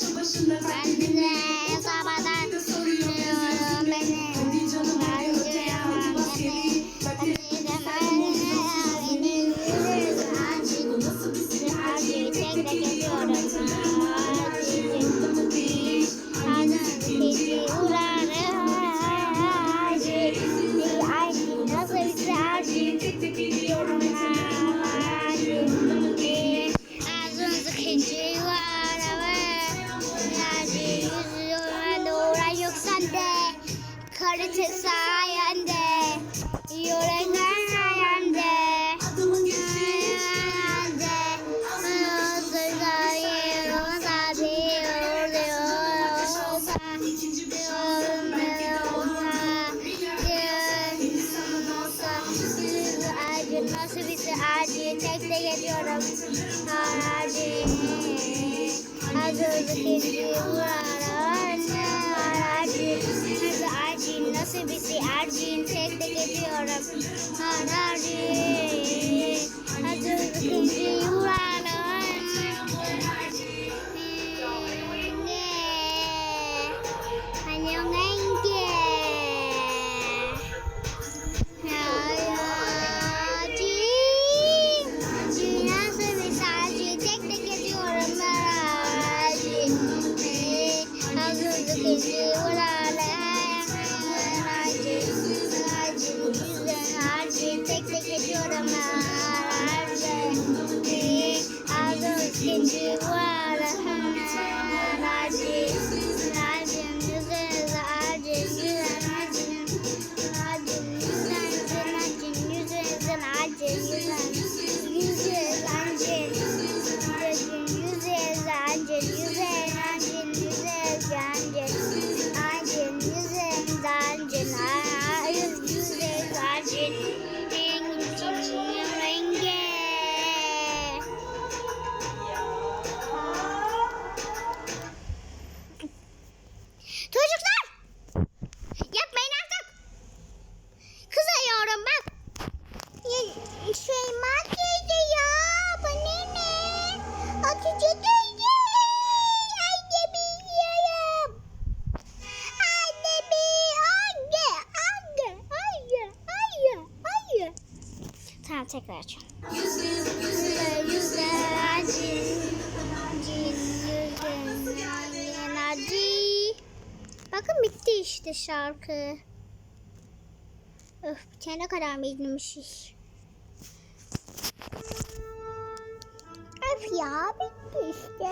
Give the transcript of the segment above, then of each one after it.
Komşu başında kalbine yatamadan nasıl bir şey Erciğin tek tek ediyorum Harari Hazır ikinciyim 请给我。tekrar açıyorum. Yüzün, yüzün acı. Yüzün acı. Bakın bitti işte şarkı. Öf bitene kadar bilmişiz. Şey. Öf ya bitti işte.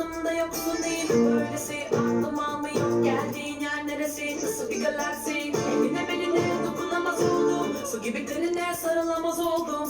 aklımda yoksun değil böylesi Aklım almayıp geldiğin yer neresi? Nasıl bir galaksi Evine beline dokunamaz oldum Su gibi tenine sarılamaz oldum.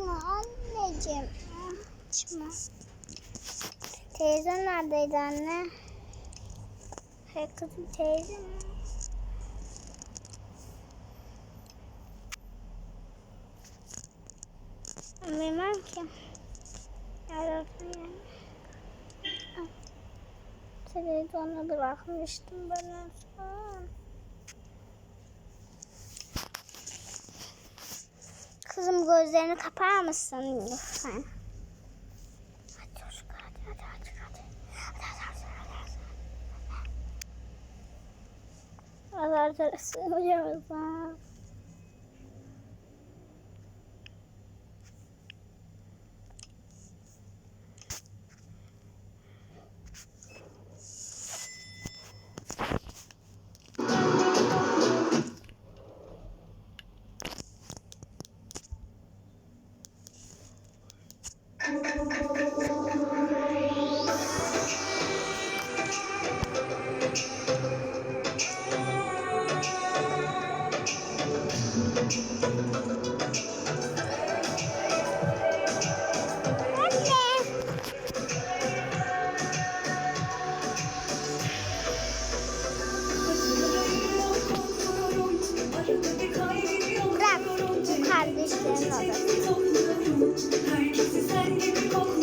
Açma anneciğim. Açma. Teyze neredeydi anne? Hey kızım teyze mi? Bilmem ki. Yarabbim. Ah. Televizyonu bırakmıştım ben en son. Kızım gözlerini kapar mısın lütfen? Hadi çocuk hadi hadi hadi hadi. Hadi hadi hadi hadi. hadi. Hadi hadi Çıkın çıkın topladım. Herkesi sen gibi kokla.